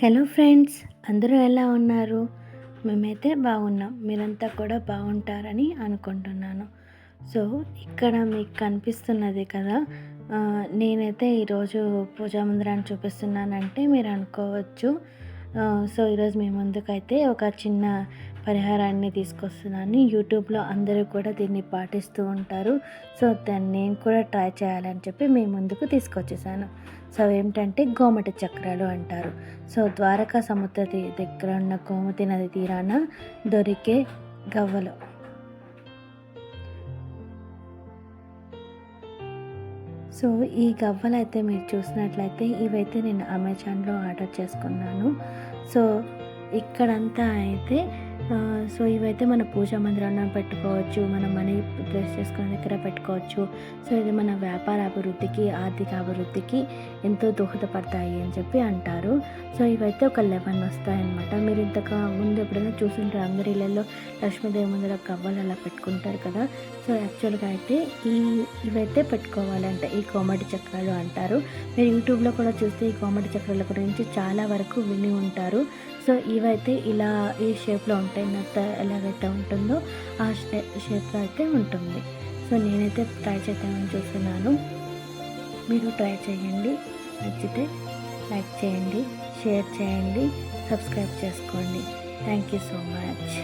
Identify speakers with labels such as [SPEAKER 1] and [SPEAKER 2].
[SPEAKER 1] Hello friends అందరూ ఎలా ఉన్నారు? మేమైతే బాగున్నాం. మీరంతా కూడా బాగుంటారని అనుకుంటున్నాను. సో ఇక్కడ మీకు కనిపిస్తున్నది కదా నేనైతే ఈరోజు పూజా మందిరాన్ని చూపిస్తున్నానంటే మీరు అనుకోవచ్చు. సో ఈరోజు మీ ముందుకైతే ఒక చిన్న పరిహారాన్ని తీసుకొస్తున్నాను. యూట్యూబ్లో అందరూ కూడా దీన్ని పాటిస్తూ ఉంటారు. సో దాన్ని నేను కూడా ట్రై చేయాలని చెప్పి మీ ముందుకు తీసుకొచ్చేసాను. సో ఏంటంటే గోమటి చక్రాలు అంటారు. సో ద్వారకా సముద్ర తీ- దగ్గర ఉన్న గోమతి నది తీరాన దొరికే గవ్వలు. సో ఈ గవ్వలు అయితే మీరు చూసినట్లయితే ఇవైతే నేను అమెజాన్లో ఆర్డర్ చేసుకున్నాను. సో ఇక్కడంతా అయితే సో ఇవైతే మన పూజా మందిరాన్ని పెట్టుకోవచ్చు మన మనీ ప్లేస్ చేసుకునే దగ్గర పెట్టుకోవచ్చు. సో ఇది మన వ్యాపార అభివృద్ధికి ఆర్థిక అభివృద్ధికి ఎంతో దోహదపడతాయి అని చెప్పి అంటారు. సో ఇవైతే ఒక లెవెన్ వస్తాయన్నమాట. మీరు ఇంతకు ముందు ఎప్పుడైనా చూసుంటారు అందరి ఇళ్ళల్లో లక్ష్మీదేవి ముందర గవ్వలు అలా పెట్టుకుంటారు కదా? సో యాక్చువల్గా అయితే ఈ ఇవైతే పెట్టుకోవాలంట ఈ కోమటి చక్రాలు అంటారు. మీరు యూట్యూబ్లో కూడా చూస్తే ఈ కోమటి చక్రాల గురించి చాలా వరకు విని ఉంటారు. సో ఇవైతే ఇలా ఈ షేప్లో ఉంటాయి. నత్త ఎలాగైతే ఉంటుందో ఆ షేప్ షేప్లో అయితే ఉంటుంది. సో నేనైతే ట్రై చేద్దామని చూస్తున్నాను. మీరు ట్రై చేయండి. నచ్చితే లైక్ చేయండి షేర్ చేయండి సబ్స్క్రైబ్ చేసుకోండి. Thank you so much.